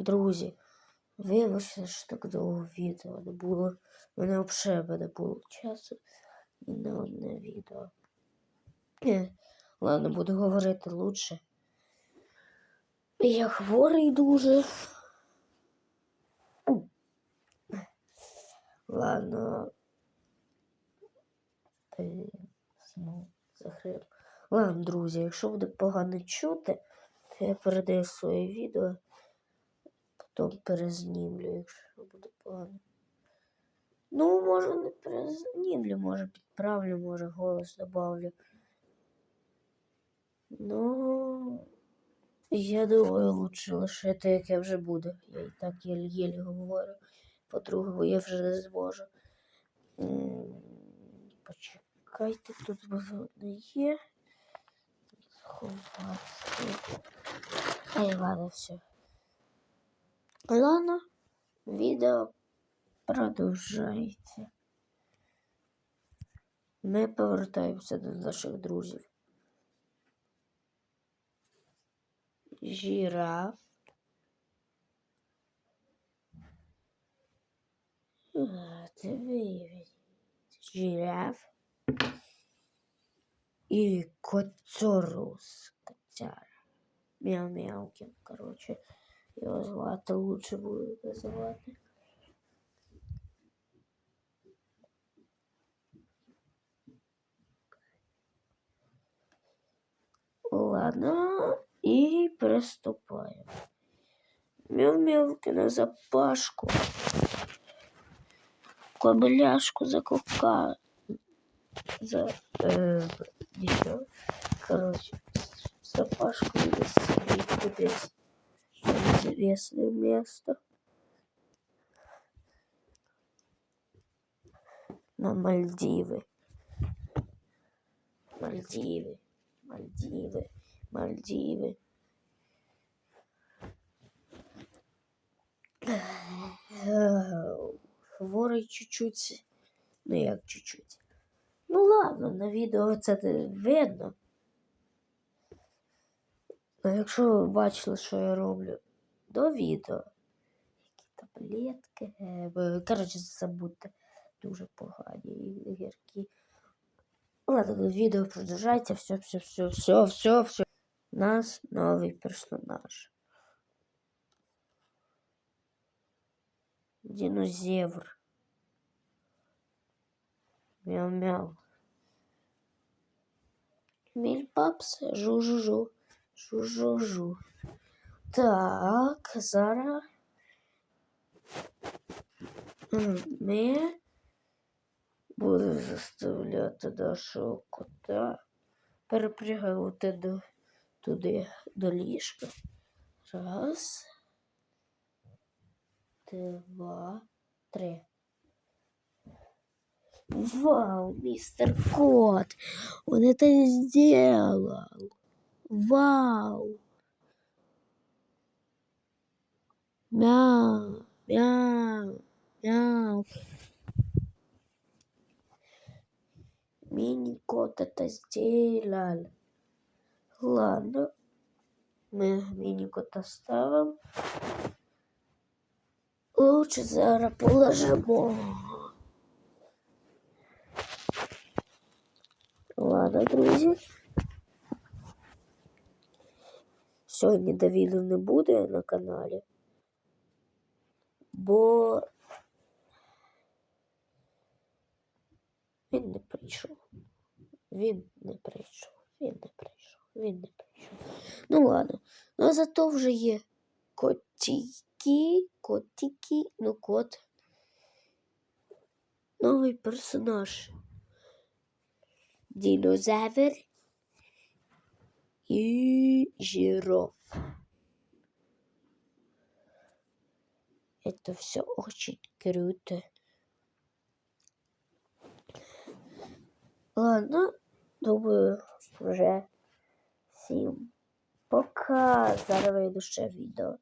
Друзі, вибачте, що так довго відео не було. Мене взагалі не було часу ні на одне відео. Е, ладно, буду говорити лучше. Я хворий дуже. Ладно. Ладно, друзі, якщо буде погано чути, то я передаю своє відео, потім перезнімлю, якщо буде погано. Ну, може, не перезнімлю, може підправлю, може голос добавлю. Ну, я думаю, лучше лишити, як я вже буду. Я і так єлі-єлі говорю. По-другому я вже не зможу. Почекайте, тут воно є. Сховати. Ай, ладно, все. Ладно, відео продовжається. Ми повертаємося до наших друзів. Жираф. Жираф. І коцорус. Котяра. Мяу-мяукін, короче. Його звати лучше буде називати. Ладно, і приступаємо. Мяу-мяукіна за Пашку. Кобыляшку за кука. За... Э, еще. Короче, за Пашку надо Неизвестное место. На Мальдивы. Мальдивы. Мальдивы. Мальдивы. Хворий чуть-чуть. Ну як чуть-чуть. Ну ладно, на відео це видно. Ну, якщо ви бачили, що я роблю до відео, які таблетки, е, коротше, забудьте дуже погані гіркі. Ладно, відео продовжається, все, все, все, все, все, все. Нас новий персонаж. Динозавр. Мяу-мяу. Мільпапс, жу-жу-жу. Жу-жу-жу. Так, зараз ми будемо заставляти нашого кота перепрягати до, туди, до ліжка. Раз, два, три. Вау, мистер Кот, он это сделал. Вау. Мяу, мяу, мяу. Мини-кот это сделал. Ладно. Мы мини-кота ставим. Лучше зараз положимо. Ладно, друзі. Сьогодні Давіду не буде на каналі, Бо він не прийшов. Він не прийшов, він не прийшов, він не прийшов. Ну ладно, ну зато вже є котики, котики, ну кот. Новий персонаж. Динозавр и жираф. Это все очень круто. Ладно, думаю, вже всім пока. Зараз вийду ще відео.